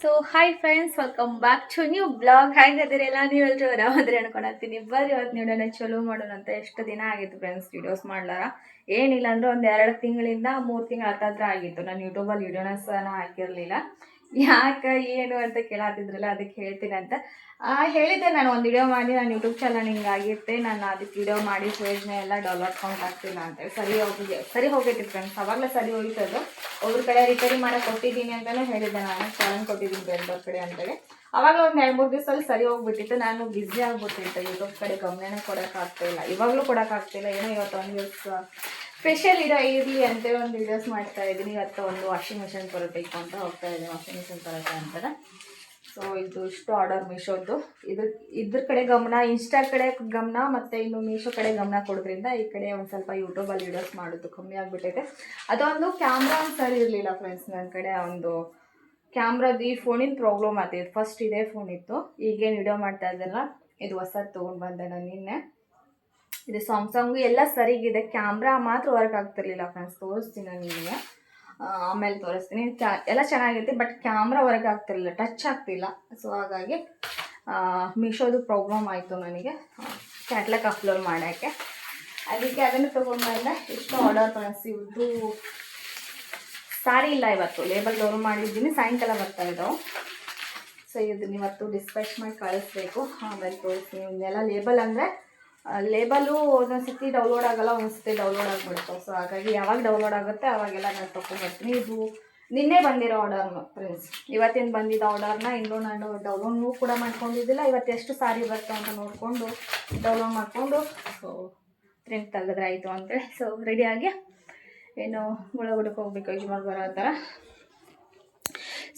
So hi friends welcome back to new blog ಹೇಗಿದ್ದೀರೆಲ್ಲ ನೀವೆಲ್ಲರೂ ಆರಾಮದ್ರೆ ಅನ್ಕೊಂಡಿರ್ತೀನಿ. ಬರ್ರಿ ಇವತ್ತು ನೀಡೋಣ, ಚಲೋ ಮಾಡೋಣ ಅಂತ ಎಷ್ಟು ದಿನ ಆಗಿತ್ತು ಫ್ರೆಂಡ್ಸ್ ವಿಡಿಯೋಸ್ ಮಾಡ್ಲಾರ? ಏನಿಲ್ಲ ಅಂದ್ರೆ ಒಂದು ಎರಡು ತಿಂಗಳಿಂದ ಮೂರು ತಿಂಗಳು ಹತ್ತತ್ರ ಆಗಿತ್ತು. ನಾನು ಯೂಟ್ಯೂಬಲ್ಲಿ ವೀಡಿಯೋನ ಸಹ ಹಾಕಿರಲಿಲ್ಲ. ಯಾಕೆ, ಏನು ಅಂತ ಕೇಳಾತಿದ್ರಲ್ಲ, ಅದಕ್ಕೆ ಹೇಳ್ತೀನಿ ಅಂತ ಹೇಳಿದ್ದೆ ನಾನು, ಒಂದು ವಿಡಿಯೋ ಮಾಡಿ, ನಾನು ಯೂಟ್ಯೂಬ್ ಚಾನಲ್ ಹಿಂಗಾಗಿತ್ತೆ ನಾನು ಅದಕ್ಕೆ ವಿಡಿಯೋ ಮಾಡಿ ಪೇಜ್ನ ಎಲ್ಲ ಡೌನ್ಲೋಡ್ ಕೌಂಟ್ ಆಗ್ತಿಲ್ಲ ಅಂತ ಸರಿ ಹೋಗಿ ಸರಿ ಹೋಗೈತಿ ಫ್ರೆಂಡ್ಸ್ ಅವಾಗಲೇ ಸರಿ ಹೋಯ್ತದು. ಅವ್ರ ಕಡೆ ರಿಪೇರಿ ಮಾಡಕ್ಕೆ ಕೊಟ್ಟಿದ್ದೀನಿ ಅಂತಲೇ ಹೇಳಿದ್ದೆ ನಾನು. ಚಾನಲ್ ಕೊಟ್ಟಿದ್ದೀನಿ ಬೇರೆದವ್ರ ಕಡೆ ಅಂತೇಳಿ. ಅವಾಗ ಒಂದು ಎರಡು ಮೂರು ದಿವಸದಲ್ಲಿ ಸರಿ ಹೋಗ್ಬಿಟ್ಟಿತ್ತು. ನಾನು ಬ್ಯುಸಿ ಆಗ್ಬಿಟ್ಟಿತ್ತು ಯೂಟ್ಯೂಬ್ ಕಡೆ ಗಮನನೇ ಕೊಡೋಕ್ಕಾಗ್ತಿಲ್ಲ ಇವಾಗಲೂ ಕೊಡೋಕ್ಕಾಗ್ತಿಲ್ಲ ಏನೋ ಇವತ್ತು ಒಂದು ದಿವಸ ಸ್ಪೆಷಲ್ ಇರೋ ಇರಲಿ ಅಂತೇಳಿ ಒಂದು ವಿಡಿಯೋಸ್ ಮಾಡ್ತಾ ಇದ್ದೀನಿ. ಇವತ್ತು ಒಂದು ವಾಷಿಂಗ್ ಮಿಷಿನ್ ತರಬೇಕು ಅಂತ ಹೋಗ್ತಾ ಇದ್ದೀನಿ. ವಾಷಿಂಗ್ ಮಿಷಿನ್ ತರಕ್ಕೆ ಅಂತಾರೆ. ಸೊ ಇದು ಇಷ್ಟು ಆರ್ಡರ್ ಮೀಶೋದು ಇದ್ರ ಇದ್ರ ಕಡೆ ಗಮನ ಇನ್ಸ್ಟಾ ಕಡೆ ಗಮನ ಮತ್ತು ಇನ್ನು ಮೀಶೋ ಕಡೆ ಗಮನ ಕೊಡೋದ್ರಿಂದ ಈ ಕಡೆ ಒಂದು ಸ್ವಲ್ಪ ಯೂಟ್ಯೂಬಲ್ಲಿ ವಿಡಿಯೋಸ್ ಮಾಡೋದು ಕಮ್ಮಿ ಆಗಿಬಿಟ್ಟೈತೆ. ಅದೊಂದು ಕ್ಯಾಮ್ರಾ ಸರಿ ಇರಲಿಲ್ಲ ಫ್ರೆಂಡ್ಸ್ ನನ್ನ ಕಡೆ ಒಂದು ಕ್ಯಾಮ್ರಾದ ಈ ಫೋನಿನ ಪ್ರಾಬ್ಲಮ್ ಆಗ್ತಿತ್ತು ಫಸ್ಟ್ ಇದೇ ಫೋನ್ ಇತ್ತು. ಈಗೇನು ವಿಡಿಯೋ ಮಾಡ್ತಾ ಇದ್ದಲ್ಲ, ಇದು ಹೊಸದು ತೊಗೊಂಡು ಬಂದೆ ನಾನು ನಿನ್ನೆ. ಇದು ಸಾಮ್ಸಂಗು ಎಲ್ಲ ಸರಿಗಿದೆ. ಕ್ಯಾಮ್ರಾ ಮಾತ್ರ ವರ್ಕ್ ಆಗ್ತಿರ್ಲಿಲ್ಲ ಫ್ರೆಂಡ್ಸ್ ತೋರಿಸ್ತೀನಿ ನಾನು ನಿಮಗೆ ಆಮೇಲೆ ತೋರಿಸ್ತೀನಿ. ಎಲ್ಲ ಚೆನ್ನಾಗೈತೆ ಬಟ್ ಕ್ಯಾಮ್ರಾ ವರ್ಕ್ ಆಗ್ತಿರ್ಲಿಲ್ಲ. ಟಚ್ ಆಗ್ತಿಲ್ಲ. ಸೊ ಹಾಗಾಗಿ ಮೀಶೋದು ಪ್ರಾಬ್ಲಮ್ ಆಯಿತು ನನಗೆ. ಕ್ಯಾಟ್ಲಾಗ್ ಅಪ್ಲೋಡ್ ಮಾಡೋಕ್ಕೆ ಅದಕ್ಕೆ ಅದನ್ನು ತೊಗೊಂಡ್ಮೇಲೆ ಇಷ್ಟು ಆರ್ಡರ್ ಫ್ರೆಂಡ್ಸ್ ಇವ್ರದ್ದು ಸಾರಿ ಇಲ್ಲ ಇವತ್ತು. ಲೇಬಲ್ ಡೋರ್ ಮಾಡಿದ್ದೀನಿ. ಸಾಯಂಕಾಲ ಬರ್ತಾ ಇದ್ದವು ಸೊ ಇದನ್ನ ಇವತ್ತು ಡಿಸ್ಪ್ಯಾಚ್ ಮಾಡಿ ಕಳಿಸ್ಬೇಕು. ಆಮೇಲೆ ತೋರಿಸ್ತೀನಿ. ಇವನ್ನೆಲ್ಲ ಲೇಬಲ್ ಅಂದರೆ ಲೇಬಲು ಒಂದೊಂದು ಸತಿ ಡೌನ್ಲೋಡ್ ಆಗಲ್ಲ ಒಂದೊಂದು ಸತಿ ಡೌನ್ಲೋಡ್ ಆಗಿಬಿಡುತ್ತೆ ಸೊ ಹಾಗಾಗಿ ಯಾವಾಗ ಡೌನ್ಲೋಡ್ ಆಗುತ್ತೆ, ಅವಾಗೆಲ್ಲ ನಾನು ತೊಗೊಂಡ್ಬರ್ತೀನಿ ಇದು ನಿನ್ನೆ ಬಂದಿರೋ ಆರ್ಡರ್ನು ಫ್ರೆಂಡ್ಸ್ ಇವತ್ತಿನ ಬಂದಿದ್ದ ಆರ್ಡರ್ನ ಇನ್ನೂ ನಾನು ಡೌನ್ಲೋಡ್ ಕೂಡ ಮಾಡ್ಕೊಂಡಿದ್ದಿಲ್ಲ. ಇವತ್ತು ಎಷ್ಟು ಸಾರಿ ಬರ್ತವೆ ಅಂತ ನೋಡಿಕೊಂಡು ಡೌನ್ಲೋಡ್ ಮಾಡಿಕೊಂಡು ಸೊ ಪ್ರಿಂಟ್ ತೆಗೆದ್ರೆ ಆಯಿತು ಅಂತೇಳಿ ಸೊ ರೆಡಿಯಾಗಿ ಏನು ಒಳಗಡೆಗೆ ಹೋಗ್ಬೇಕು ಯಜಮಾನ್ ಬರೋ ಥರ.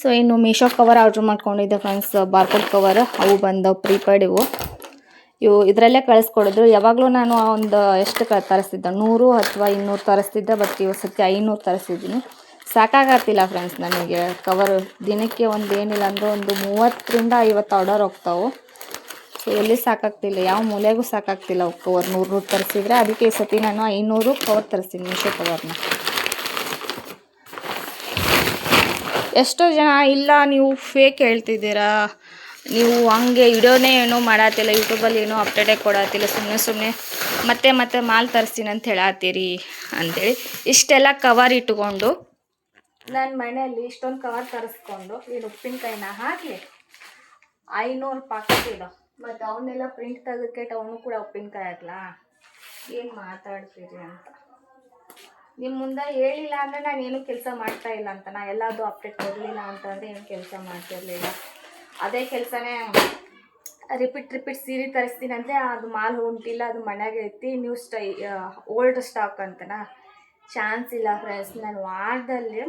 ಸೊ ಇನ್ನು ಮೀಶೋ ಕವರ್ ಆರ್ಡ್ರ್ ಮಾಡ್ಕೊಂಡಿದ್ದೆ ಫ್ರೆಂಡ್ಸ್ ಬಾರ್ಕೋಡ್ ಕವರ್ ಅವು ಬಂದವು ಪ್ರೀಪೇಡ್ ಇವು. ಇವು ಇದರಲ್ಲೇ ಕಳಿಸ್ಕೊಡಿದ್ರು. ಯಾವಾಗಲೂ ನಾನು ಒಂದು ಎಷ್ಟು ಕ ತರಿಸ್ತಿದ್ದೆ, ನೂರು ಅಥವಾ ಇನ್ನೂರು ತರಿಸ್ತಿದ್ದೆ ಬಟ್ ಇವತ್ತು ಸತ್ಯ ಐನೂರು ತರಿಸಿದ್ದೀನಿ. ಸಾಕಾಗತ್ತಿಲ್ಲ ಫ್ರೆಂಡ್ಸ್ ನನಗೆ. ಕವರ್ ದಿನಕ್ಕೆ ಒಂದು ಏನಿಲ್ಲ ಅಂದ್ರೆ ಒಂದು ಮೂವತ್ತರಿಂದ ಐವತ್ತು ಆರ್ಡರ್ ಹೋಗ್ತಾವೆ. ಸೊ ಎಲ್ಲಿ ಸಾಕಾಗ್ತಿಲ್ಲ. ಯಾವ ಮೂಲೆಗೂ ಸಾಕಾಗ್ತಿಲ್ಲ ಅವು ಕವರ್ ನೂರು ನೂರು ತರಿಸಿದ್ರೆ ಅದಕ್ಕೆ ಈ ಸತಿ ನಾನು ಐನೂರು ಕವರ್ ತರಿಸ್ತೀನಿ ಮೀಶೋ ಕವರ್ನ ಎಷ್ಟೋ ಜನ, ಇಲ್ಲ, ನೀವು ಫೇಕ್ ಹೇಳ್ತಿದ್ದೀರಾ? ನೀವು ಹಂಗೆ ವಿಡಿಯೋನೇ ಏನೋ ಮಾಡತ್ತಿಲ್ಲ ಯೂಟ್ಯೂಬಲ್ಲಿ ಏನೂ ಅಪ್ಡೇಟೇ ಕೊಡತ್ತಿಲ್ಲ ಸುಮ್ಮನೆ ಸುಮ್ಮನೆ ಮತ್ತೆ ಮತ್ತೆ ಮಾಲ್ ತರಿಸ್ತೀನಿ ಅಂತ ಹೇಳತ್ತೀರಿ ಅಂತೇಳಿ ಇಷ್ಟೆಲ್ಲ ಕವರ್ ಇಟ್ಕೊಂಡು ನನ್ನ ಮನೆಯಲ್ಲಿ ಇಷ್ಟೊಂದು ಕವರ್ ತರಿಸ್ಕೊಂಡು ಈ ಉಪ್ಪಿನಕಾಯಿನ ಹಾಕಿ ಐನೂರು ಪಾಕೆಟ್ ಇದಾವೆ ಮತ್ತು ಅವನ್ನೆಲ್ಲ ಪ್ರಿಂಟ್ ತೆಗೆದಕ್ಕೆ ಅವನು ಕೂಡ ಉಪ್ಪಿನಕಾಯಿ ಹಾಕ್ಲಾ? ಏನು ಮಾತಾಡ್ತೀರಿ ಅಂತ. ನಿಮ್ಮ ಮುಂದೆ ಹೇಳಿಲ್ಲ ಅಂದರೆ ನಾನು ಏನೂ ಕೆಲಸ ಮಾಡ್ತಾ ಇಲ್ಲ ಅಂತ, ನಾ ಎಲ್ಲಾದರೂ ಅಪ್ಡೇಟ್ ಕೊಡಲಿಲ್ಲ ಅಂತಂದರೆ ಏನು ಕೆಲಸ ಮಾಡ್ತಿರ್ಲಿಲ್ಲ. ಅದೇ ಕೆಲಸನೇ ರಿಪೀಟ್ ರಿಪೀಟ್ ಸೀರೆ ತರಿಸ್ತೀನಿ ಅದು ಮಾಲ್ ಹೊಂಟಿಲ್ಲ, ಅದು ಮನೆಯಾಗೆ ಐತಿ ನ್ಯೂ ಸ್ಟೈ ಓಲ್ಡ್ ಸ್ಟಾಕ್ ಅಂತನಾ? ಚಾನ್ಸ್ ಇಲ್ಲ ಫ್ರೆಂಡ್ಸ್ ನಾನು ವಾರದಲ್ಲಿ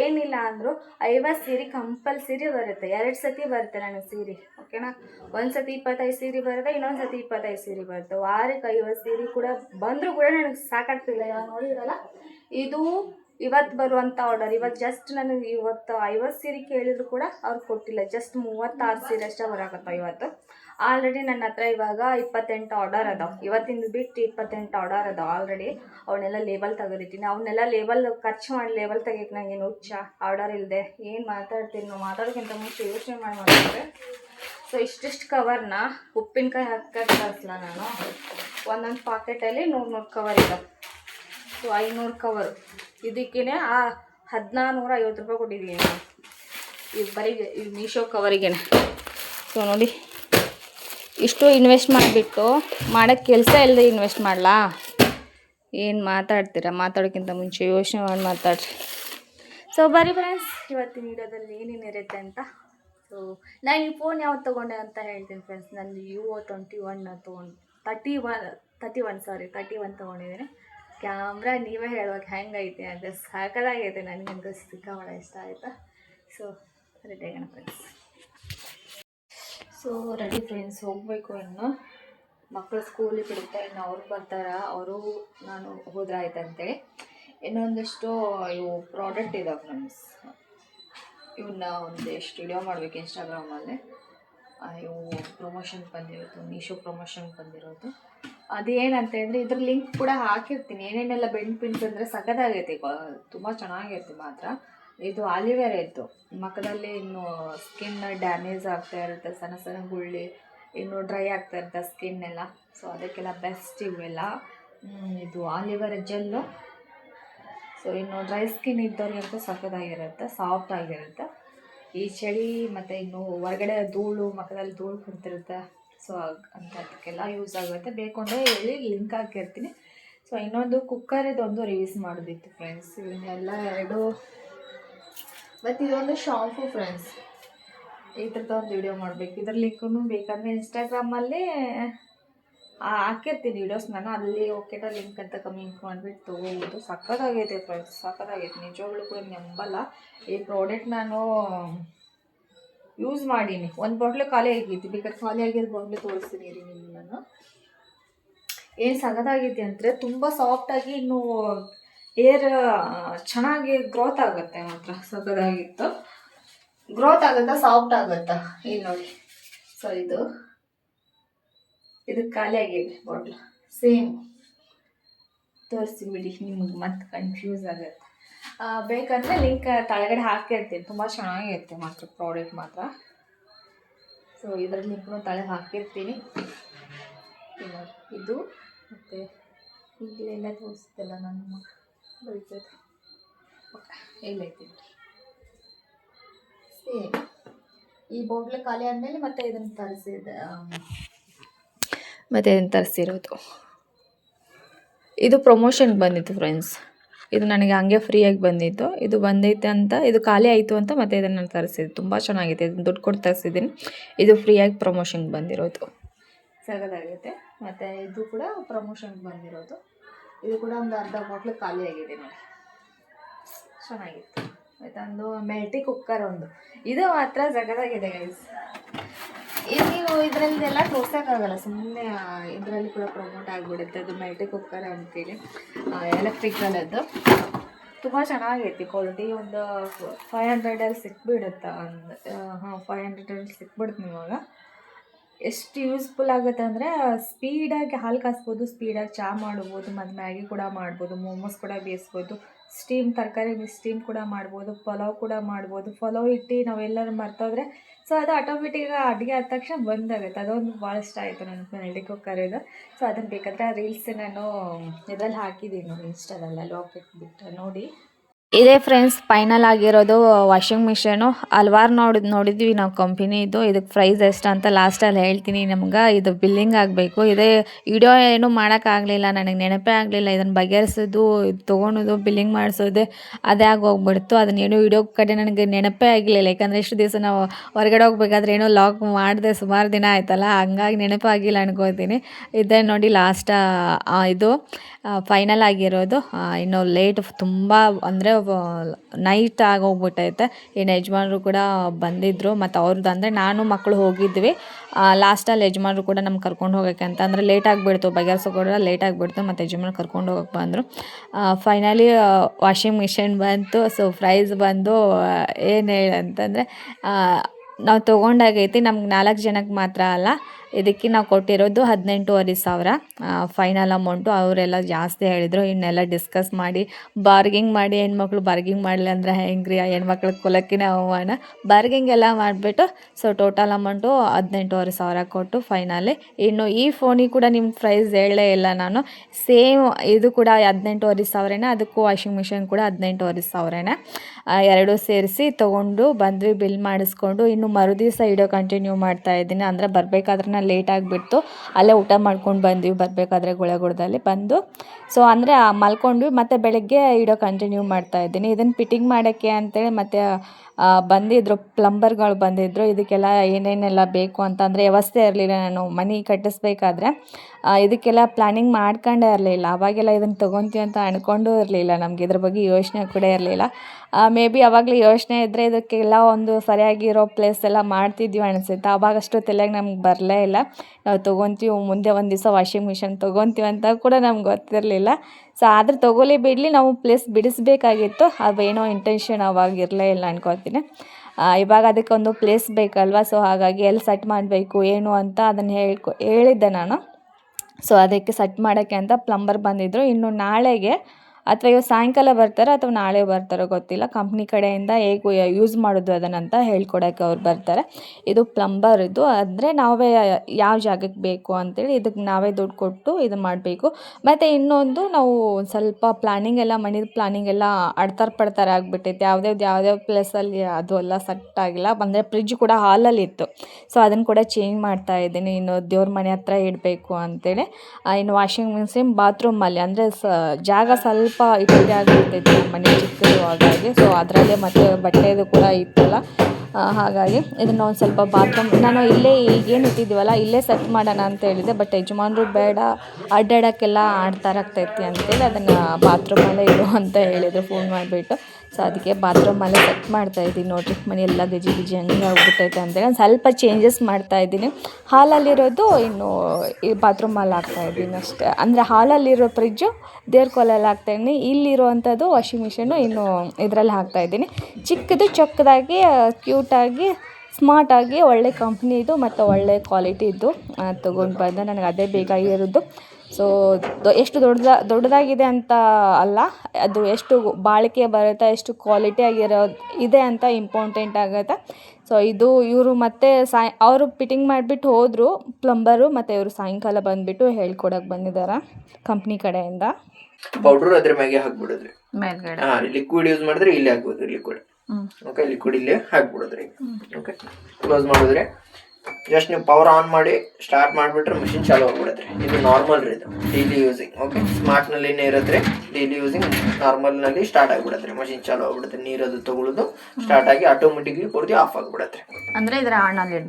ಏನಿಲ್ಲ ಅಂದರೂ ಐವತ್ತು ಸೀರೆ ಕಂಪಲ್ಸರಿ ಬರುತ್ತೆ, ಎರಡು ಸತಿ ಬರುತ್ತೆ ನನಗೆ ಸೀರೆ ಓಕೆನಾ ಒಂದು ಸತಿ ಇಪ್ಪತ್ತೈದು ಸೀರೆ ಬರುತ್ತೆ, ಇನ್ನೊಂದು ಸತಿ ಇಪ್ಪತ್ತೈದು ಸೀರೆ ಬರುತ್ತೆ. ವಾರಕ್ಕೆ ಐವತ್ತು ಸೀರೆ ಕೂಡ ಬಂದರೂ ಕೂಡ ನನಗೆ ಸಾಕಾಗ್ತಿಲ್ಲ ಇವಾಗ ನೋಡಿದ್ರಲ್ಲ? ಇದು ಇವತ್ತು ಬರುವಂಥ ಆರ್ಡರ್ ಇವತ್ತು ಜಸ್ಟ್ ನನಗೆ ಇವತ್ತು ಐವತ್ತು ಸೀರೆ ಕೇಳಿದ್ರು ಕೂಡ ಅವ್ರು ಕೊಟ್ಟಿಲ್ಲ. ಜಸ್ಟ್ ಮೂವತ್ತಾರು ಸೀರೆ ಅಷ್ಟೇ ಬರಾಕತ್ತಾವ ಇವತ್ತು. ಆಲ್ರೆಡಿ ನನ್ನ ಹತ್ರ ಇವಾಗ ಇಪ್ಪತ್ತೆಂಟು ಆರ್ಡರ್ ಅದಾವ. ಇವತ್ತಿಂದು ಬಿಟ್ಟು ಇಪ್ಪತ್ತೆಂಟು ಆರ್ಡರ್ ಅದಾವೆ ಆಲ್ರೆಡಿ ಅವನ್ನೆಲ್ಲ ಲೇಬಲ್ ತೆಗೆದಿಟ್ಟಿನಿ. ಅವನ್ನೆಲ್ಲ ಲೇಬಲ್ ಖರ್ಚು ಮಾಡಿ ಲೇಬಲ್ ತೆಗಿಯಕ್ಕೆ ಏನು ಹುಚ್ಚ. ಆರ್ಡರ್ ಇಲ್ಲದೆ ಏನು ಮಾತಾಡ್ತೀನಿ ನಾವು? ಮಾತಾಡೋಕ್ಕಿಂತ ಮುಂಚೆ ಯೋಚನೆ ಮಾಡಿ ಮಾತಾಡ್ತಾರೆ ಸೊ ಇಷ್ಟಿಷ್ಟು ಕವರ್ನ ಉಪ್ಪಿನಕಾಯಿ ಹಾಕಕ್ಕೆ ಕಳಿಸ್ಲ ನಾನು. ಒಂದೊಂದು ಪಾಕೆಟಲ್ಲಿ ನೂರು ನೂರು ಕವರ್ ಇದಾವೆ. ಸೊ ಐನೂರು ಕವರ್ ಇದಕ್ಕೇ ಆ ಹದಿನಾರು ನೂರ ಐವತ್ತು ರೂಪಾಯಿ ಕೊಟ್ಟಿದ್ದೀನಿ ನಾನು. ಈ ಬರೀ ಈ ಮೀಶೋ ಕವರಿಗೆ ಸೊ ನೋಡಿ. ಇಷ್ಟು ಇನ್ವೆಸ್ಟ್ ಮಾಡಿಬಿಟ್ಟು ಮಾಡೋಕ್ಕೆ ಕೆಲಸ ಇಲ್ಲದೆ ಇನ್ವೆಸ್ಟ್ ಮಾಡಲಾ? ಏನು ಮಾತಾಡ್ತೀರಾ? ಮಾತಾಡೋಕ್ಕಿಂತ ಮುಂಚೆ ಯೋಚನೆ ಮಾಡಿ ಮಾತಾಡ್ರಿ. ಸೊ ಬರಿ ಫ್ರೆಂಡ್ಸ್ ಇವತ್ತಿನ ವಿಡಿಯೋದಲ್ಲಿ ಏನೇನು ಇರುತ್ತೆ ಅಂತ. ಸೊ ನಾನು ಈ ಫೋನ್ ಯಾವತ್ತು ತೊಗೊಂಡೆ ಅಂತ ಹೇಳ್ತೀನಿ ಫ್ರೆಂಡ್ಸ್ ನಾನು ಯು ಓ ಟ್ವೆಂಟಿ ಒನ್ ತೊಗೊಂಡು thirty one thirty one sorry thirty one ತೊಗೊಂಡಿದ್ದೀನಿ. ಕ್ಯಾಮ್ರಾ ನೀವೇ ಹೇಳುವಾಗ ಹೆಂಗೈತೆ ಅಂತ ಸಾಕದಾಗೈತೆ ನನಗಂತೂ ಸಿಕ್ಕಾಬಳ ಇಷ್ಟ ಆಯಿತಾ. ಸೊ ರೆಡಿ ಆಗೋಣ ಫ್ರೆಂಡ್ಸ್ ಸೊ ರೆಡಿ ಫ್ರೆಂಡ್ಸ್ ಹೋಗಬೇಕು ಇನ್ನು. ಮಕ್ಕಳು ಸ್ಕೂಲಿಗೆ ಬಿಡುತ್ತೆ, ಇನ್ನು ಅವ್ರು ಬರ್ತಾರ. ಅವರು ನಾನು ಹೋದ್ರೆ ಆಯ್ತು ಅಂತೇಳಿ ಇನ್ನೊಂದಿಷ್ಟು ಇವು ಪ್ರಾಡಕ್ಟ್ ಇದಾವೆ ಫ್ರೆಂಡ್ಸ್ ಇವನ್ನ ಒಂದು ಎಷ್ಟು ವಿಡಿಯೋ ಮಾಡಬೇಕು ಇನ್ಸ್ಟಾಗ್ರಾಮಲ್ಲಿ ಇವು ಪ್ರಮೋಷನ್ ಬಂದಿರೋದು ಮೀಶೋ ಪ್ರಮೋಷನ್ ಬಂದಿರೋದು. ಅದೇನಂತ ಹೇಳಿದ್ರೆ ಇದ್ರ ಲಿಂಕ್ ಕೂಡ ಹಾಕಿರ್ತೀನಿ. ಏನೇನೆಲ್ಲ ಬೆಂಡ್ ಪಿನ್ಸ್ ಅಂದರೆ ಸಖತ್ತಾಗೈತಿ. ತುಂಬ ಚೆನ್ನಾಗಿರುತ್ತೆ ಮಾತ್ರ. ಇದು ಆಲಿವೇರ ಇತ್ತು. ಮಖದಲ್ಲಿ ಇನ್ನು ಸ್ಕಿನ್ ಡ್ಯಾಮೇಜ್ ಆಗ್ತಾ ಇರುತ್ತೆ. ಸಣ್ಣ ಸಣ್ಣ ಗುಳ್ಳಿ ಇನ್ನು ಡ್ರೈ ಆಗ್ತಾ ಇರುತ್ತೆ ಸ್ಕಿನ್ ಎಲ್ಲ. ಸೊ ಅದಕ್ಕೆಲ್ಲ ಬೆಸ್ಟ್ ಇವೆಲ್ಲ. ಇದು ಆಲಿವೇರ ಜೆಲ್ಲು ಸೊ ಇನ್ನು ಡ್ರೈ ಸ್ಕಿನ್ ಇದ್ದವ್ರಿಗಂತೂ ಸಖತ್ತಾಗಿರುತ್ತೆ ಸಾಫ್ಟ್ ಆಗಿರುತ್ತೆ. ಈ ಚಳಿ ಮತ್ತು ಇನ್ನು ಹೊರಗಡೆ ಧೂಳು ಮಖದಲ್ಲಿ ಧೂಳು ಕುಂತಿರುತ್ತೆ ಸೊ ಅಂತ ಯೂಸ್ ಆಗುತ್ತೆ. ಬೇಕು ಅಂದರೆ ಹೇಳಿ ಲಿಂಕ್ ಹಾಕಿರ್ತೀನಿ. ಸೊ ಇನ್ನೊಂದು ಕುಕ್ಕರದೊಂದು ರಿಲೀಸ್ ಮಾಡೋದಿತ್ತು ಫ್ರೆಂಡ್ಸ್ ಇವನ್ನೆಲ್ಲ ಎರಡು ಮತ್ತು ಇದೊಂದು ಶಾಂಪು ಫ್ರೆಂಡ್ಸ್ ಈ ಥರದ ಒಂದು ವಿಡಿಯೋ ಮಾಡಬೇಕು. ಇದ್ರ ಲಿಂಕೂ ಬೇಕಂದರೆ ಇನ್ಸ್ಟಾಗ್ರಾಮಲ್ಲಿ ಹಾಕಿರ್ತೀನಿ ವಿಡಿಯೋಸ್ ನಾನು. ಅಲ್ಲಿ ಓಕೆಟ ಲಿಂಕ್ ಅಂತ ಕಮೆಂಟ್ ಮಾಡಿಬಿಟ್ಟು ತೊಗೋಬೋದು. ಸಕ್ಕತ್ತಾಗೈತೆ ಫ್ರೆಂಡ್ಸ್ ಸಕ್ಕತ್ತಾಗೈತೆ ನಿಜವಾಗ್ಲೂ ಕೂಡ ನಂಬಲ್ಲ. ಈ ಪ್ರಾಡಕ್ಟ್ ನಾನು ಯೂಸ್ ಮಾಡೀನಿ. ಒಂದು ಬಾಟ್ಲು ಖಾಲಿ ಆಗೈತಿ ಬೇಕಾದ್ರೆ ಖಾಲಿ ಆಗಿರೋ ಬಾಟ್ಲು ತೋರಿಸ್ತೀನಿ ರೀ ನಿಮ್ಗೆ ನಾನು. ಏನು ಸಗದಾಗೈತಿ ಅಂದರೆ ತುಂಬ ಸಾಫ್ಟಾಗಿ ಇನ್ನು ಏರ್ ಚೆನ್ನಾಗಿ ಗ್ರೋತ್ ಆಗುತ್ತೆ ಮಾತ್ರ. ಸಗದಾಗಿತ್ತು ಗ್ರೋತ್ ಆಗುತ್ತಾ ಸಾಫ್ಟ್ ಆಗುತ್ತಾ. ಇಲ್ಲಿ ನೋಡಿ. ಸೊ ಇದು. ಇದು ಖಾಲಿ ಆಗಿದೆ ಬಾಟ್ಲು ಸೇಮ್ ತೋರಿಸಿ ಬಿಡಿ, ನಿಮ್ಗೆ ಮತ್ತೆ ಕನ್ಫ್ಯೂಸ್ ಆಗುತ್ತೆ. ಬೇಕಂದ್ರೆ ಲಿಂಕ್ ತಳಗಡೆ ಹಾಕಿರ್ತೀನಿ. ತುಂಬ ಚೆನ್ನಾಗಿರುತ್ತೆ ಮಾತ್ರ ಪ್ರಾಡಕ್ಟ್ ಮಾತ್ರ. ಸೊ ಇದರ ಲಿಂಕ್ನು ತಳಗೆ ಹಾಕಿರ್ತೀನಿ. ಇದು ಮತ್ತು ಇಲ್ಲೆಲ್ಲ ತೋರಿಸ್ತಿಲ್ಲ ನನ್ನ ಬರೀತದೆ. ಎಲ್ಲೈತಿ ಈ ಬಾಟ್ಲು ಖಾಲಿ ಆದಮೇಲೆ ಮತ್ತೆ ಇದನ್ನು ತರಿಸಿದ ಮತ್ತೆ ಇದನ್ನು ತರಿಸಿರೋದು. ಇದು ಪ್ರಮೋಷನ್ಗೆ ಬಂದಿತ್ತು ಫ್ರೆಂಡ್ಸ್ ಇದು ನನಗೆ ಹಂಗೆ ಫ್ರೀಯಾಗಿ ಬಂದಿತ್ತು. ಇದು ಬಂದೈತೆ ಅಂತ, ಇದು ಖಾಲಿ ಆಯಿತು ಅಂತ ಮತ್ತೆ ಇದನ್ನು ನಾನು ತರಿಸಿದ್ದು ತುಂಬ ಚೆನ್ನಾಗಿದೆ ಇದನ್ನು ದುಡ್ಡು ಕೊಟ್ಟು ತರಿಸಿದ್ದೀನಿ ಇದು ಫ್ರೀಯಾಗಿ ಪ್ರಮೋಷನ್ಗೆ ಬಂದಿರೋದು. ಸಗದಾಗೈತೆ. ಮತ್ತು ಇದು ಕೂಡ ಪ್ರಮೋಷನ್ಗೆ ಬಂದಿರೋದು. ಇದು ಕೂಡ ಒಂದು ಅರ್ಧ ಬಾಟ್ಲು ಖಾಲಿ ಆಗಿದೆ ನೋಡಿ. ಚೆನ್ನಾಗಿತ್ತು. ಆಯ್ತೊಂದು ಮೆಲ್ಟಿ ಕುಕ್ಕರ್ ಒಂದು. ಇದು ಮಾತ್ರ ಜಗದಾಗಿದೆ ಗೈಸ್ ಇದು ನೀವು ಇದರಲ್ಲೆಲ್ಲ ತೋರ್ಸೋಕ್ಕಾಗಲ್ಲ ಸುಮ್ಮನೆ ಇದರಲ್ಲಿ ಕೂಡ ಪ್ರಮೋಟ್ ಆಗಿಬಿಡುತ್ತೆ ಅದು ಮೆಲ್ಟಿ ಕುಕ್ಕರ್ ಅಂತೇಳಿ ಎಲೆಕ್ಟ್ರಿಕಲದ್ದು ತುಂಬ ಚೆನ್ನಾಗೈತಿ ಕ್ವಾಲಿಟಿ ಒಂದು ಫೈವ್ ಹಂಡ್ರೆಡಲ್ಲಿ ಸಿಕ್ಬಿಡುತ್ತೆ ಒಂದು ಹಾಂ ಫೈವ್ ಹಂಡ್ರೆಡಲ್ಲಿ ಸಿಕ್ಬಿಡುತ್ತೆ ನಿಮಗೆ ಎಷ್ಟು ಯೂಸ್ಫುಲ್ ಆಗುತ್ತೆ ಅಂದರೆ ಸ್ಪೀಡಾಗಿ ಹಾಲು ಕಾಸ್ಬೋದು ಸ್ಪೀಡಾಗಿ ಚಹಾ ಮಾಡ್ಬೋದು ಮತ್ತು ಮ್ಯಾಗಿ ಕೂಡ ಮಾಡ್ಬೋದು ಮೋಮೋಸ್ ಕೂಡ ಬೇಯಿಸ್ಬೋದು. ಸ್ಟೀಮ್ ತರಕಾರಿ ಸ್ಟೀಮ್ ಕೂಡ ಮಾಡ್ಬೋದು, ಪಲಾವ್ ಕೂಡ ಮಾಡ್ಬೋದು. ಪಲಾವ್ ಇಟ್ಟು ನಾವೆಲ್ಲರೂ ಮರ್ತೋದ್ರೆ ಸೊ ಅದು ಆಟೋಮೆಟಿಕ್ಕಾಗಿ ಅಡುಗೆ ಆದ ತಕ್ಷಣ ಬಂದಾಗುತ್ತೆ. ಅದೊಂದು ಭಾಳ ಇಷ್ಟ ಆಯಿತು ನನ್ನ ಮೆಲ್ಟಿ ಕುಕ್ಕರ್ ಇದು ಸೊ ಅದನ್ನು ಬೇಕಾದರೆ ರೀಲ್ಸ್ ನಾನು ಇದರಲ್ಲಿ ಹಾಕಿದ್ದೀನಿ ನೋಡಿ ಇನ್ಸ್ಟಾದಲ್ಲಿ ಲಾಕೆಟ್ ಬಿಟ್ಟು ನೋಡಿ. ಇದೇ ಫ್ರೆಂಡ್ಸ್ ಫೈನಲ್ ಆಗಿರೋದು ವಾಷಿಂಗ್ ಮಿಷಿನು ಹಲ್ವಾರು ನೋಡಿ, ನೋಡಿದ್ವಿ ನಾವು ಕಂಪನಿದು ಇದಕ್ಕೆ ಪ್ರೈಸ್ ಎಷ್ಟು ಅಂತ ಲಾಸ್ಟಲ್ಲಿ ಹೇಳ್ತೀನಿ ನಮ್ಗೆ. ಇದು ಬಿಲ್ಲಿಂಗ್ ಆಗಬೇಕು. ಇದೇ ವಿಡಿಯೋ ಏನೂ ಮಾಡೋಕ್ಕಾಗಲಿಲ್ಲ ನನಗೆ ನೆನಪೇ ಆಗಲಿಲ್ಲ. ಇದನ್ನು ಬಗೆಹರಿಸೋದು ತೊಗೊಳೋದು ಬಿಲ್ಲಿಂಗ್ ಮಾಡಿಸೋದೆ, ಅದೇ ಆಗೋಗ್ಬಿಡ್ತು ಅದನ್ನ ಏನೋ ವಿಡಿಯೋ ಕಡೆ ನನಗೆ ನೆನಪೇ ಆಗಲಿಲ್ಲ. ಯಾಕಂದರೆ ಎಷ್ಟು ದಿವಸ ನಾವು ಹೊರಗಡೆ ಹೋಗ್ಬೇಕಾದ್ರೆ ಏನೋ ಲಾಕ್ ಮಾಡಿದೆ ಸುಮಾರು ದಿನ ಆಯ್ತಲ್ಲ, ಹಂಗಾಗಿ ನೆನಪಾಗಿಲ್ಲ ಅನ್ಕೋತೀನಿ. ಇದೇ ನೋಡಿ ಲಾಸ್ಟ ಇದು ಫೈನಲ್ ಆಗಿರೋದು. ಇನ್ನು ಲೇಟ್ ತುಂಬ, ಅಂದರೆ ನೈಟ್ ಆಗೋಗ್ಬಿಟ್ಟೈತೆ. ಇನ್ನು ಯಜಮಾನರು ಕೂಡ ಬಂದಿದ್ದರು ಮತ್ತು ಅವ್ರದ್ದು ಅಂದರೆ ನಾನು ಮಕ್ಕಳು ಹೋಗಿದ್ವಿ. ಲಾಸ್ಟಲ್ಲಿ ಯಜಮಾನರು ಕೂಡ ನಮ್ಗೆ ಕರ್ಕೊಂಡು ಹೋಗೋಕ್ಕೆ ಅಂತ. ಅಂದರೆ ಲೇಟ್ ಆಗಿಬಿಡ್ತು. ಬಗೆಹರಿಸೋ ಕೂಡ ಲೇಟ್ ಆಗಿಬಿಡ್ತು. ಮತ್ತು ಯಜಮಾನ್ ಕರ್ಕೊಂಡು ಹೋಗಕ್ಕೆ ಬಂದರು. ಫೈನಲಿ ವಾಷಿಂಗ್ ಮಿಷಿನ್ ಬಂತು. ಸೊ ಪ್ರೈಸ್ ಬಂದು ಏನು ಹೇಳಂತಂದರೆ ನಾವು ತೊಗೊಂಡಾಗೈತಿ. ನಮ್ಗೆ ನಾಲ್ಕು ಜನಕ್ಕೆ ಮಾತ್ರ ಅಲ್ಲ. ಇದಕ್ಕೆ ನಾವು ಕೊಟ್ಟಿರೋದು ಹದಿನೆಂಟೂವರೆ ಸಾವಿರ. ಫೈನಲ್ ಅಮೌಂಟು ಅವರೆಲ್ಲ ಜಾಸ್ತಿ ಹೇಳಿದರು. ಇನ್ನೆಲ್ಲ ಡಿಸ್ಕಸ್ ಮಾಡಿ ಬಾರ್ಗಿಂಗ್ ಮಾಡಿ, ಹೆಣ್ಮಕ್ಳು ಬಾರ್ಗಿಂಗ್ ಮಾಡಲಿ ಅಂದ್ರೆ ಹೆಂಗೆ ರೀ ಹೆಣ್ಮಕ್ಳಿಗೆ ಕುಲಕ್ಕಿನ ಅವಮಾನ. ಬಾರ್ಗಿಂಗ್ ಎಲ್ಲ ಮಾಡಿಬಿಟ್ಟು ಸೊ ಟೋಟಲ್ ಅಮೌಂಟು ಹದಿನೆಂಟೂವರೆ ಸಾವಿರ ಕೊಟ್ಟು ಫೈನಲಿ ಇನ್ನು ಈ ಫೋನಿಗೆ ಕೂಡ ನಿಮ್ಮ ಪ್ರೈಸ್ ಹೇಳಲೇ ಇಲ್ಲ ನಾನು. ಸೇಮ್ ಇದು ಕೂಡ ಹದಿನೆಂಟೂವರೆ ಸಾವಿರನೇ, ಅದಕ್ಕೂ ವಾಷಿಂಗ್ ಮಿಷಿನ್ ಕೂಡ ಹದಿನೆಂಟೂವರೆ ಸಾವಿರನೇ. ಎರಡೂ ಸೇರಿಸಿ ತೊಗೊಂಡು ಬಂದ್ವಿ ಬಿಲ್ ಮಾಡಿಸ್ಕೊಂಡು. ಇನ್ನು ಮರುದಿವಸ ವಿಡಿಯೋ ಕಂಟಿನ್ಯೂ ಮಾಡ್ತಾ ಇದ್ದೀನಿ. ಅಂದರೆ ಬರಬೇಕಾದ್ರೆ ಲೇಟ್ ಆಗಿಬಿಡ್ತು. ಅಲ್ಲೇ ಊಟ ಮಾಡ್ಕೊಂಡು ಬಂದ್ವಿ, ಬರಬೇಕಾದ್ರೆ ಗುಳಗುಡದಲ್ಲಿ ಬಂದು. ಸೊ ಅಂದರೆ ಮಲ್ಕೊಂಡ್ವಿ, ಮತ್ತು ಬೆಳಗ್ಗೆ ಇಡೋ ಕಂಟಿನ್ಯೂ ಮಾಡ್ತಾ ಇದ್ದೀನಿ. ಇದನ್ನು ಫಿಟ್ಟಿಂಗ್ ಮಾಡೋಕ್ಕೆ ಅಂತೇಳಿ ಮತ್ತು ಬಂದಿದ್ದರು ಪ್ಲಂಬರ್ಗಳು ಬಂದಿದ್ದರು ಇದಕ್ಕೆಲ್ಲ ಏನೇನೆಲ್ಲ ಬೇಕು ಅಂತಂದರೆ ವ್ಯವಸ್ಥೆ ಇರಲಿಲ್ಲ. ನಾನು ಮನೆ ಕಟ್ಟಿಸ್ಬೇಕಾದ್ರೆ ಇದಕ್ಕೆಲ್ಲ ಪ್ಲ್ಯಾನಿಂಗ್ ಮಾಡ್ಕೊಂಡೇ ಇರಲಿಲ್ಲ. ಅವಾಗೆಲ್ಲ ಇದನ್ನು ತೊಗೊತೀವಿ ಅಂತ ಅಂದ್ಕೊಂಡು ಇರಲಿಲ್ಲ. ನಮ್ಗೆ ಇದ್ರ ಬಗ್ಗೆ ಯೋಚನೆ ಕೂಡ ಇರಲಿಲ್ಲ. ಮೇ ಬಿ ಅವಾಗಲೇ ಯೋಚನೆ ಇದ್ದರೆ ಇದಕ್ಕೆಲ್ಲ ಒಂದು ಸರಿಯಾಗಿರೋ ಪ್ಲೇಸ್ ಎಲ್ಲ ಮಾಡ್ತಿದ್ವಿ ಅನಿಸುತ್ತೆ. ಅವಾಗಷ್ಟು ತಲೆಗೆ ನಮ್ಗೆ ಬರಲೇ ಇಲ್ಲ. ನಾವು ತೊಗೊತೀವಿ, ಮುಂದೆ ಒಂದು ದಿವಸ ವಾಷಿಂಗ್ ಮಿಷಿನ್ ತೊಗೊತೀವಿ ಅಂತ ಕೂಡ ನಮ್ಗೆ ಗೊತ್ತಿರಲಿಲ್ಲ. ಸೊ ಆದರೆ ತೊಗೊಲಿ ಬಿಡಲಿ, ನಾವು ಪ್ಲೇಸ್ ಬಿಡಿಸ್ಬೇಕಾಗಿತ್ತು. ಅವೇನೋ ಇಂಟೆನ್ಷನ್ ಅವಾಗ ಇರಲೇ ಇಲ್ಲ ಅನ್ಕೋತೀನಿ ಇವಾಗ ಅದಕ್ಕೊಂದು ಪ್ಲೇಸ್ ಬೇಕಲ್ವ? ಸೊ ಹಾಗಾಗಿ ಎಲ್ಲಿ ಸೆಟ್ ಮಾಡಬೇಕು, ಏನು ಅಂತ ಅದನ್ನು ಹೇಳ್ಕೊ, ಹೇಳಿದ್ದೆ ನಾನು. ಸೊ ಅದಕ್ಕೆ ಸೆಟ್ ಮಾಡೋಕ್ಕೆ ಅಂತ ಪ್ಲಂಬರ್ ಬಂದಿದ್ದರು ಇನ್ನು ನಾಳೆಗೆ ಅಥವಾ ಇವತ್ತು ಸಾಯಂಕಾಲ ಬರ್ತಾರೋ ಅಥವಾ ನಾಳೆ ಬರ್ತಾರೋ ಗೊತ್ತಿಲ್ಲ. ಕಂಪ್ನಿ ಕಡೆಯಿಂದ ಹೇಗೆ ಯೂಸ್ ಮಾಡೋದು ಅದನ್ನಂತ ಹೇಳ್ಕೊಡೋಕ್ಕೆ ಅವ್ರು ಬರ್ತಾರೆ. ಇದು ಪ್ಲಂಬರ್ ಇದು ಅಂದರೆ ನಾವೇ ಯಾವ ಜಾಗಕ್ಕೆ ಬೇಕು ಅಂತೇಳಿ ಇದಕ್ಕೆ ನಾವೇ ದುಡ್ಡು ಕೊಟ್ಟು ಇದು ಮಾಡಬೇಕು. ಮತ್ತು ಇನ್ನೊಂದು ನಾವು ಸ್ವಲ್ಪ ಪ್ಲಾನಿಂಗ್ ಎಲ್ಲ ಮನೇದು ಪ್ಲಾನಿಂಗ್ ಎಲ್ಲ ಅಡ್ತಾರ ಪಡ್ತಾರೆ ಆಗಿಬಿಟ್ಟೈತೆ ಯಾವ್ದ್ಯಾವ್ದು ಯಾವ್ಯಾವ ಪ್ಲೇಸಲ್ಲಿ ಅದು ಎಲ್ಲ ಸೆಟ್ ಆಗಿಲ್ಲ. ಅಂದರೆ ಫ್ರಿಜ್ ಕೂಡ ಹಾಲಲ್ಲಿ ಇತ್ತು. ಸೊ ಅದನ್ನು ಕೂಡ ಚೇಂಜ್ ಮಾಡ್ತಾ ಇದ್ದೀನಿ. ಇನ್ನು ದೇವ್ರ ಮನೆ ಹತ್ರ ಇಡಬೇಕು ಅಂತೇಳಿ. ಇನ್ನು ವಾಷಿಂಗ್ ಮಿಷಿನ್ ಬಾತ್ರೂಮಲ್ಲಿ ಅಂದರೆ ಸ ಜಾಗ ಸ್ವಲ್ಪ ಇಟ್ಟಿಗೆ ಆಗಿರ್ತೈತಿ ನಮ್ಮ ಮನೆ ಚಿಕ್ಕದು ಹಾಗಾಗಿ ಸೊ ಅದರಲ್ಲೇ ಮತ್ತೆ ಬಟ್ಟೆದು ಕೂಡ ಇತ್ತಲ್ಲ. ಹಾಗಾಗಿ ಇದನ್ನು ಒಂದು ಸ್ವಲ್ಪ ಬಾತ್ರೂಮ್ ನಾನು ಇಲ್ಲೇ ಈಗೇನು ಇಟ್ಟಿದ್ದೀವಲ್ಲ, ಇಲ್ಲೇ ಸೆಟ್ ಮಾಡೋಣ ಅಂತ ಹೇಳಿದೆ ಬಟ್ ಯಜಮಾನ್ರು ಬೇಡ, ಅಡ್ಡಾಡೋಕ್ಕೆಲ್ಲ ಆಡ್ತಾರಾಗ್ತೈತಿ ಅಂತೇಳಿ ಅದನ್ನು ಬಾತ್ರೂಮಲ್ಲೇ ಇಡು ಅಂತ ಹೇಳಿದರು ಫೋನ್ ಮಾಡಿಬಿಟ್ಟು. ಸೊ ಅದಕ್ಕೆ ಬಾತ್ರೂಮಲ್ಲೇ ಸೆಟ್ ಮಾಡ್ತಾ ಇದ್ದೀನಿ ನೋಡಿರಿ, ಮನೆ ಎಲ್ಲ ಗಜಿ ಗಿಜಿ ಹಂಗೆ ಆಗ್ಬಿಟ್ಟೈತೆ ಅಂತೇಳಿ. ಒಂದು ಸ್ವಲ್ಪ ಚೇಂಜಸ್ ಮಾಡ್ತಾ ಇದ್ದೀನಿ. ಹಾಲಲ್ಲಿರೋದು ಇನ್ನು ಈ ಬಾತ್ರೂಮಲ್ಲಿ ಹಾಕ್ತಾ ಇದ್ದೀನಿ ಅಷ್ಟೇ. ಅಂದರೆ ಹಾಲಲ್ಲಿರೋ ಫ್ರಿಜ್ಜು ದೇವ್ರ ಕೋಲಲ್ಲಿ ಹಾಕ್ತಾಯಿದ್ದೀನಿ ಇಲ್ಲಿರುವಂಥದ್ದು ವಾಷಿಂಗ್ ಮಿಷಿನು ಇನ್ನು ಇದರಲ್ಲಿ ಹಾಕ್ತಾ ಇದ್ದೀನಿ. ಚಿಕ್ಕದು, ಚೊಕ್ಕದಾಗಿ ಕ್ಯೂಟಾಗಿ ಸ್ಮಾರ್ಟಾಗಿ ಒಳ್ಳೆ ಕಂಪ್ನಿದು ಮತ್ತು ಒಳ್ಳೆ ಕ್ವಾಲಿಟಿದು ತೊಗೊಂಡು ಬಂದೆ ನನಗೆ ಅದೇ ಬೇಕಾಗಿರೋದು. ಸೊ ಎಷ್ಟು ದೊಡ್ಡದ ದೊಡ್ಡದಾಗಿದೆ ಅಂತ ಅಲ್ಲ ಅದು ಎಷ್ಟು ಬಾಳಿಕೆ ಬರುತ್ತೆ ಎಷ್ಟು ಕ್ವಾಲಿಟಿ ಆಗಿರೋ ಇದೆ ಅಂತ ಇಂಪಾರ್ಟೆಂಟ್ ಆಗುತ್ತೆ. ಸೊ ಇದು ಇವರು ಮತ್ತೆ ಸಾಯ್ ಅವರು ಫಿಟ್ಟಿಂಗ್ ಮಾಡಿಬಿಟ್ಟು ಹೋದರು ಪ್ಲಂಬರು ಮತ್ತು ಇವರು ಸಾಯಂಕಾಲ ಬಂದುಬಿಟ್ಟು ಹೇಳ್ಕೊಡಕ್ಕೆ ಬಂದಿದ್ದಾರೆ ಕಂಪ್ನಿ ಕಡೆಯಿಂದ. ಪೌಡರ್ ಅದ್ರ ಮ್ಯಾಗೆ ಹಾಕ್ಬಿಡಿದ್ರಿ. ಮೇಲ್ಗಡೆ. ಹಾ ಲಿಕ್ವಿಡ್ ಯೂಸ್ ಮಾಡಿದ್ರೆ ಇಲ್ಲಿ ಹಾಕ್ಬೋದು ಲಿಕ್ವಿಡ್ ಓಕೆ ಲಿಕ್ವಿಡ್ ಇಲ್ಲಿ ಹಾಕ್ಬಿಡಿದ್ರಿ. ಓಕೆ ಕ್ಲೋಸ್ ಮಾಡಿದ್ರೆ ಜಸ್ಟ್ ನೀವು ಪವರ್ ಆನ್ ಮಾಡಿ ಸ್ಟಾರ್ಟ್ ಮಾಡಿಬಿಟ್ರೆ ಮಿಷಿನ್ ಚಾಲು ಆಗಿಬಿಡುತ್ತೆ ಇದು ನಾರ್ಮಲ್ ರೀ ಇದು ಡೈಲಿ ಯೂಸಿಂಗ್ ಓಕೆ? ಸ್ಮಾರ್ಟ್ನಲ್ಲಿ ಇರುತ್ತೆ ಡೈಲಿ ಯೂಸಿಂಗ್ ನಾರ್ಮಲ್ನಲ್ಲಿ ಸ್ಟಾರ್ಟ್ ಆಗಿಬಿಡುತ್ತೆ ಮಷಿನ್ ಚಾಲು ಆಗ್ಬಿಡುತ್ತೆ ನೀರದು ತಗೊಳ್ಳೋದು ಸ್ಟಾರ್ಟ್ ಆಗಿ ಆಟೋಮೆಟಿಕ್ಲಿ ಪೂರ್ತಿ ಆಫ್ ಆಗ್ಬಿಡತ್ತೆ ಅಂದರೆ ಇದರ ಆನ್ ಅಲ್ಲಿ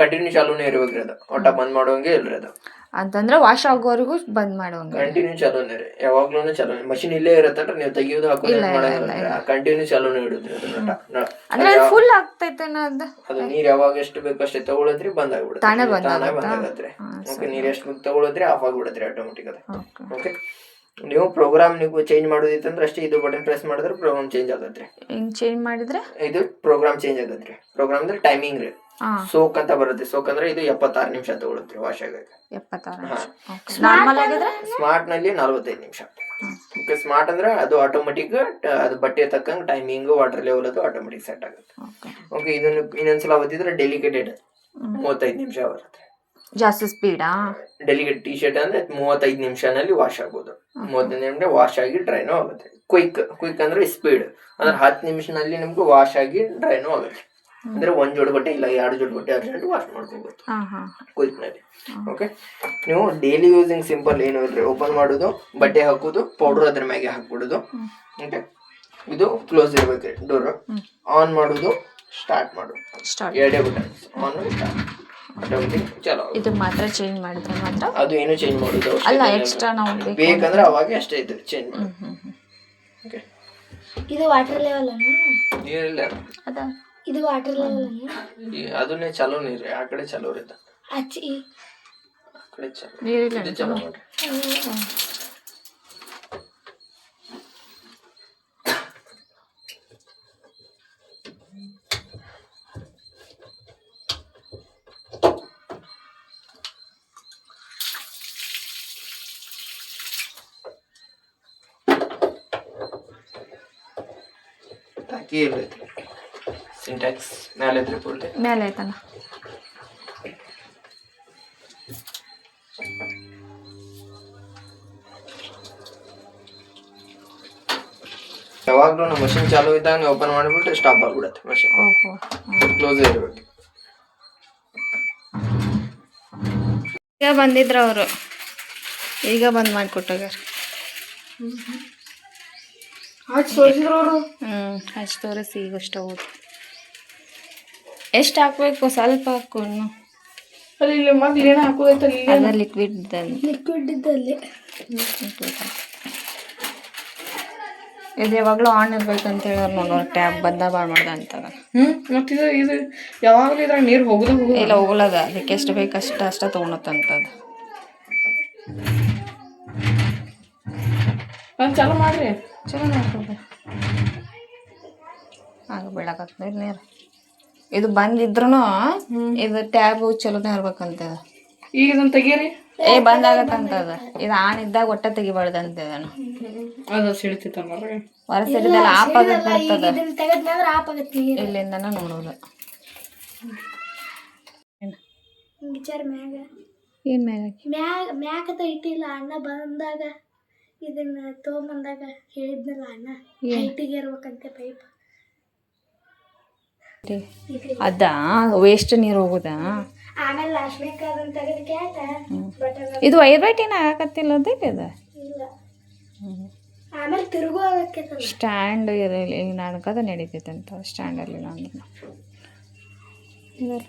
ಕಂಟಿನ್ಯೂ ಚಾಲೂನೇ ಇರ್ಬೇಕ್ರಿ ಅದು. ಒಟ್ಟ ಬಂದ್ ಮಾಡೋಂಗೆ ಇಲ್ರಿ ಅದು. ಅಂತಂದ್ರೆ ವಾಶ್ ಆಗೋವರೆಗೂ ಬಂದ್ ಮಾಡುವಂಗೆ ಕಂಟಿನ್ಯೂ ಚಾಲೂನೇ ರೀ. ಯಾವಾಗ್ಲೂ ಚಾಲೂನೇ. ಮಷಿನ್ ಇಲ್ಲೇ ಇರತ್ತಲ್ರಿ ನೀವು ತೆಗಿಯೋದು ಹಾಕೋದು ಕಂಟಿನ್ಯೂ ಚಾಲೂನೇ ಇಡುದ್ರಿ ಅಂದ್ರೆ ಫುಲ್ ಆಗ್ತೈತೆ ಅದು ಅದು ನೀರ್ ಯಾವಾಗ ಎಷ್ಟು ಬೇಕು ಅಷ್ಟೇ ತಗೊಳದ್ರಿ ಬಂದ್ ಆಗ್ಬಿಡುತ್ತೆ ತಾನೇ ಬಂದ್ ಆಗುತ್ತಾ? ಓಕೆ ನೀರ್ ಎಷ್ಟು ಬೇಕು ತಗೊಳದ್ರಿ ಆಫ್ ಆಗ್ಬಿಡುತ್ತೆ ಆಟೋಮೆಟಿಕ್ ಅದು. ಓಕೆ. ನೀವು ಪ್ರೋಗ್ರಾಮ್ ನೀವು ಚೇಂಜ್ ಮಾಡೋದಿತ್ತಂದ್ರೆ ಅಷ್ಟೇ ಇದು ಬಟನ್ ಪ್ರೆಸ್ ಮಾಡಿದ್ರೆ ಪ್ರೋಗ್ರಾಮ್ ಚೇಂಜ್ ಆಗತ್ರಿ ಹಿಂಗ್ ಚೇಂಜ್ ಮಾಡಿದ್ರೆ? ಇದು ಪ್ರೋಗ್ರಾಮ್ ಚೇಂಜ್ ಆಗತ್ರಿ ಪ್ರೋಗ್ರಾಮ್ ಅಂದ್ರೆ ಟೈಮಿಂಗ್ ರೀ. ಸೋಕ್ ಅಂತ ಬರುತ್ತೆ. ಸೋಕ್ ಅಂದ್ರೆ ಇದು ಎಪ್ಪತ್ತಾರು ನಿಮಿಷ ತಗೊಳುತ್ತೆ ವಾಶ್ ಆಗಕ್ಕೆ. ನಾರ್ಮಲ್ ಆಗಿದ್ರೆ? ಸ್ಮಾರ್ಟ್ನಲ್ಲಿ ನಲವತ್ತೈದು ನಿಮಿಷ. ಓಕೆ ಸ್ಮಾರ್ಟ್ ಅಂದ್ರೆ ಅದು ಆಟೋಮೆಟಿಕ್ ಅದು ಬಟ್ಟೆ ತಕ್ಕಂಗೆ ಟೈಮಿಂಗ್ ವಾಟರ್ ಲೆವೆಲ್ ಅದು ಆಟೋಮೆಟಿಕ್ ಸೆಟ್ ಆಗುತ್ತೆ. ಓಕೆ ಓಕೆ ಇದನ್ನು ಇನ್ನೊಂದ್ಸಲ ಒತ್ತಿದ್ರೆ ಡೆಲಿಕೇಟೆಡ್ ಮೂವತ್ತೈದು ನಿಮಿಷ ಬರುತ್ತೆ. ಜಾಸ್ತಿ ಸ್ಪೀಡಾ ಡೆಲಿಕೇಟ್ ಟಿ ಶರ್ಟ್ ಅಂದ್ರೆ ಮೂವತ್ತೈದು ನಿಮಿಷನಲ್ಲಿ ವಾಶ್ ಆಗ್ಬೋದು. ಮೂವತ್ತೈದು ನಿಮಿಷ ವಾಶ್ ಆಗಿ ಡ್ರೈನೂ ಆಗುತ್ತೆ. ಕ್ವಿಕ್ ಕ್ವಿಕ್ ಅಂದ್ರೆ ಸ್ಪೀಡ್ ಅಂದ್ರೆ ಹತ್ತು ನಿಮಿಷನಲ್ಲಿ ನಿಮ್ಗೆ ವಾಶ್ ಆಗಿ ಡ್ರೈನೂ ಆಗುತ್ತೆ. ಅಂದ್ರೆ ಒಂದ್ ಜೋಡ್ ಬಟ್ಟೆ ಇಲ್ಲ ಎರಡು ಜೋಡ್ ಬಟ್ಟೆ ಅರ್ಜೆಂಟ್ ವಾಶ್ ಹಾ ಕ್ವಿಕ್ ಓಕೆ ನೀವು ಡೈಲಿ ಯೂಸಿಂಗ್ ಸಿಂಪಲ್ ಏನು ಇಲ್ರಿ ಓಪನ್ ಮಾಡೋದು ಬಟ್ಟೆ ಹಾಕೋದು ಪೌಡರ್ ಅದ್ರ ಮ್ಯಾಗೆ ಹಾಕ್ಬಿಡೋದು. ಓಕೆ ಇದು ಕ್ಲೋಸ್ ಇರ್ಬೇಕ್ರಿ ಡೋರ್ ಆನ್ ಮಾಡೋದು ಸ್ಟಾರ್ಟ್ ಮಾಡೋದು. ಸ್ಟಾರ್ಟ್ ಎರಡೇ ಬಟನ್ ಆನ್ ಸ್ಟಾರ್ಟ್. ಇದು ಮಾತ್ರ ಚೇಂಜ್ ಮಾಡಿದ್ರೆ ಮಾತ್ರ ಅದು ಏನು ಚೇಂಜ್ ಮಾಡೋದು? ಅಲ್ಲ ಎಕ್ಸ್ಟ್ರಾ ನಾವು ಬೇಕು ಬೇಕಂದ್ರೆ ಅವಾಗೆ ಅಷ್ಟೇ ಇದು ಚೇಂಜ್ ಓಕೆ ಇದು ವಾಟರ್ ಲೆವೆಲ್ ನೀರಿಲ್ಲ ಅದ? ಇದು ವಾಟರ್ ಲೆವೆಲ್ ಈ- ಅದನ್ನೇ ಚಲೋ ನೀರು ಆ ಕಡೆ ಚಲೋ ರೀ ಇದು. ಆಚಿ ಆ ಕಡೆ ಚಲೋ ನೀರಿಲ್ಲ ಇದು ಚಲೋ ನೋಡ್ರಿ ಟಾಕಿ ಇರ್ತೈತಿ ಸಿಂಟ್ಯಾಕ್ಸ್ ಮ್ಯಾಲೆ ಐತ್ರಿ ಪೂರ್ತಿ ಮೇಲೆ ಐತಲ್ಲ ಯಾವಾಗ್ಲೂ ನಮ್ಮ ಮಷಿನ್ ಚಾಲು ಇದ್ದಾಗ ನೀವು ಓಪನ್ ಮಾಡಿಬಿಟ್ರೆ ಸ್ಟಾಪ್ ಆಗ್ಬಿಡತ್ತೆ ಮಷಿನ್ ಓಹೋ ಕ್ಲೋಸ್ ಇರಬೇಕು. ಈಗ ಬಂದಿದ್ರು ಅವರು. ಈಗ ಬಂದ್ ಮಾಡಿಕೊಟ್ಟಾಗ ತೋರಿಸಿದ್ರು ಹ್ಮ್ ಹಚ್ ತೋರಿಸಿ ಈಗ ಅಷ್ಟು ಹೌದು ಎಷ್ಟು ಹಾಕ್ಬೇಕು? ಸ್ವಲ್ಪ ಹಾಕೊಂಡು ಅಲ್ಲಿ ಇಲ್ಲಿ ಮೊದ್ಲು ಏನು ಹಾಕೋದೈತಲ್ಲ ಅದ ಲಿಕ್ವಿಡ್ ಲಿಕ್ವಿಡ್ ಇದ್ದಲ್ಲಿ. ಇದು ಯಾವಾಗಲೂ ಆನ್ ಇರ್ಬೇಕು ಅಂತ ಹೇಳಿದ್ರೆ ನೋಡೋ ಟ್ಯಾಪ್ ಬಂದ ಭಾಳ ಮಾಡ್ದ ಅಂತದ ಹ್ಮ್ ಮತ್ತೆ ಇದು ಇದು ಯಾವಾಗಲೂ ಇದ್ರಾಗ ನೀರು ಹೋಗುದು ಹೋಗುದ. ಇಲ್ಲ ಹೋಗ್ಲದ ಅದಕ್ಕೆ ಎಷ್ಟು ಬೇಕು ಅಷ್ಟು ಅಷ್ಟ ತೊಗೊಳತ್ತಂತದ ಚಲೋ ಚಾಲು ಮಾಡ್ರಿ. ಚಲೋ ಮಾಡ್ಬೋದು ಆಗ ಬೀಳಕತ್ತ ನೀರು. ಇದು ಬಂದಿದ್ರು ಇದು ಟ್ಯಾಬ್ ಚಲೋನೇ ಇರ್ಬೇಕಂತ ಈಗ ಇದನ್ನ ತೆಗೀರಿ. ಏ ಬಂದಾಗತ್ತಂತದ ಇದು ಆನ್ ಇದ್ದಾಗ ಒಟ್ಟ ತೆಗಿಬಾರ್ದಂತ ಅದನ್ನು ಅದು ಬರ್ತದ ಇದನ್ನ ತೆಗೆದ್ಮೇಲೆ ಆಪ್ ಆಗತ್ತೆ ಇಲ್ಲಿಂದನ ನೋಡೋದು. ವಿಚಾರ ಮ್ಯಾಗ. ಏನ್ ಮ್ಯಾಗ ಮ್ಯಾಗ ಮ್ಯಾಕತ ಇಟ್ಟಿಲ್ಲ ಅಣ್ಣ ಬಂದಾಗ ಇದನ್ನ ತೊಗೊಂಬಂದಾಗ ಹೇಳಿದ್ನಲ್ಲ ಅಣ್ಣ. ಹೈಟಿಗೆ ಇರ್ಬೇಕಂತೆ ಪೈಪ್. ಅದ ವೇಸ್ಟ್ ನೀರು ಹೋಗುದಾ. ಆಮೇಲೆ ಬಟ್ ಇದು ವೈರ್ಬೈಟ್ ಏನು ಆಗತ್ತಿಲ್ಲ ಅದೇ ಆಮೇಲೆ ತಿರುಗು ಆಗಕ್ಕೆ ಸ್ಟ್ಯಾಂಡ್ ಇರಲಿ ನಡ್ಕದ ನಡೀತೈತೆ ಅಂತ ಸ್ಟ್ಯಾಂಡ್ ಅಲ್ಲಿ ಅಂದ್ರೆ